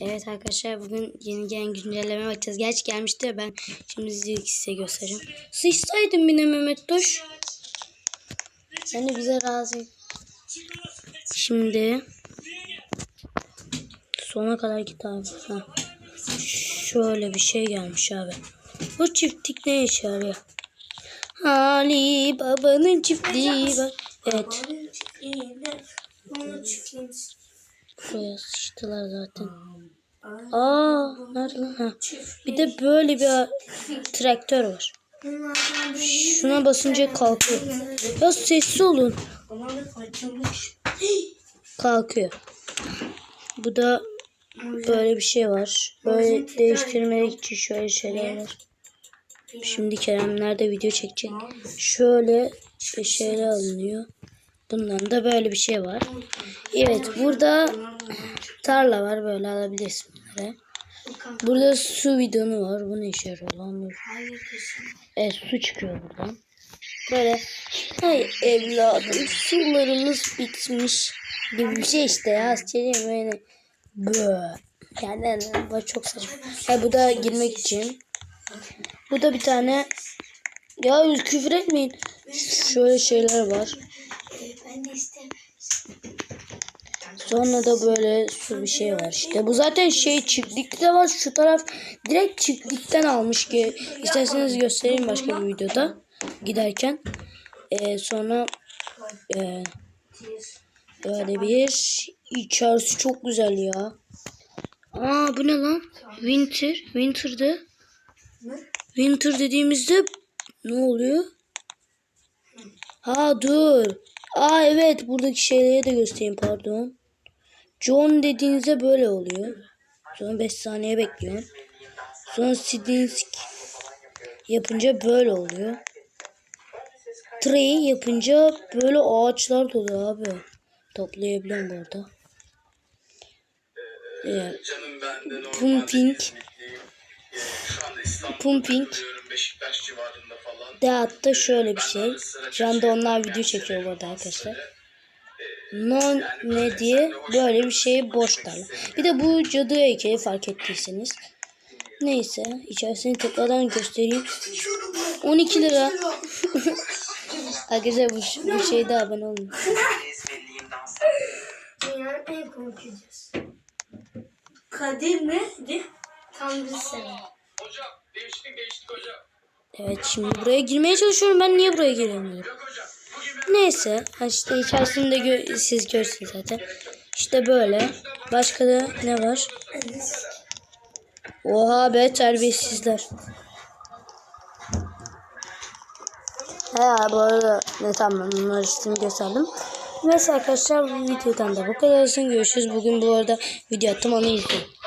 Evet arkadaşlar bugün yeni gelen güncelleme bakacağız. Geç gelmişti ya ben şimdi size göstereceğim. Sıçsaydın yine Mehmet Duş. Seni bize razı. Şimdi sona kadar git abi. Ha. Şöyle bir şey gelmiş abi. Bu çiftlik ne işe yarıyor? Ali babanın çiftliği var. Evet. Buraya sıçtılar zaten. Aa, nerede lan? Ha. Bir de böyle bir traktör var. Şuna basınca kalkıyor. Ya sessiz olun. Kalkıyor. Bu da böyle bir şey var. Böyle değiştirmek için şöyle şeyler var. Şimdi Kerem nerede video çekecek? Şöyle bir şeyler alınıyor. Bundan da böyle bir şey var. Evet burada tarla var böyle alabilirsin bunları. Burada su bidonu var. Bu ne işe yarıyor. Evet su çıkıyor buradan. Böyle hay evladım sularımız bitmiş gibi bir şey işte ya. Söyleyeyim böyle bö. Yani, yani bu çok saçma. Ha, bu da girmek için. Bu da bir tane ya küfür etmeyin. Şöyle şeyler var. Sonra da böyle su bir şey var işte. Bu zaten şey çiftlikte var. Şu taraf direkt çiftlikten almış ki. İsterseniz göstereyim başka bir videoda. Giderken. Ee, sonra e, böyle bir içerisi çok güzel ya. Aa bu ne lan? Winter. Winter'dı. Winter dediğimizde ne oluyor? Ha dur. Aa evet buradaki şeyleri de göstereyim pardon. John dediğinizde böyle oluyor. Sonra 5 saniye bekliyorsun. Sonra Sidinsk yapınca böyle oluyor. Trey yapınca böyle ağaçlar doluyor abi. Toplayabiliyorum burada. Pumping. Ee, anda İstanbul'da Pumping. Beşiktaş civarında falan. Dehatta şöyle bir şey. Şu anda onlar video çekiyor burada arkadaşlar. Non ne diye böyle bir şey boş tarla. Bir de bu cadı heykeli fark ettiyseniz. Neyse içerisini tekrardan göstereyim. 12 lira. Arkadaşlar bu, bu şeyde abone olun. Dünyanın en korkutucusu. Kadir ne? Tanrı sever. Değiştik değiştik hocam. Evet şimdi buraya girmeye çalışıyorum. Ben niye buraya giremiyorum? Neyse. İşte içerisinde gö- siz görürsünüz zaten. İşte böyle. Başka da ne var? Oha be terbiyesizler. Ha bu arada ne tamam bunları üstünü gösterdim. Neyse arkadaşlar bu videodan da bu kadar olsun. Görüşürüz. Bugün bu arada video attım onu izleyin.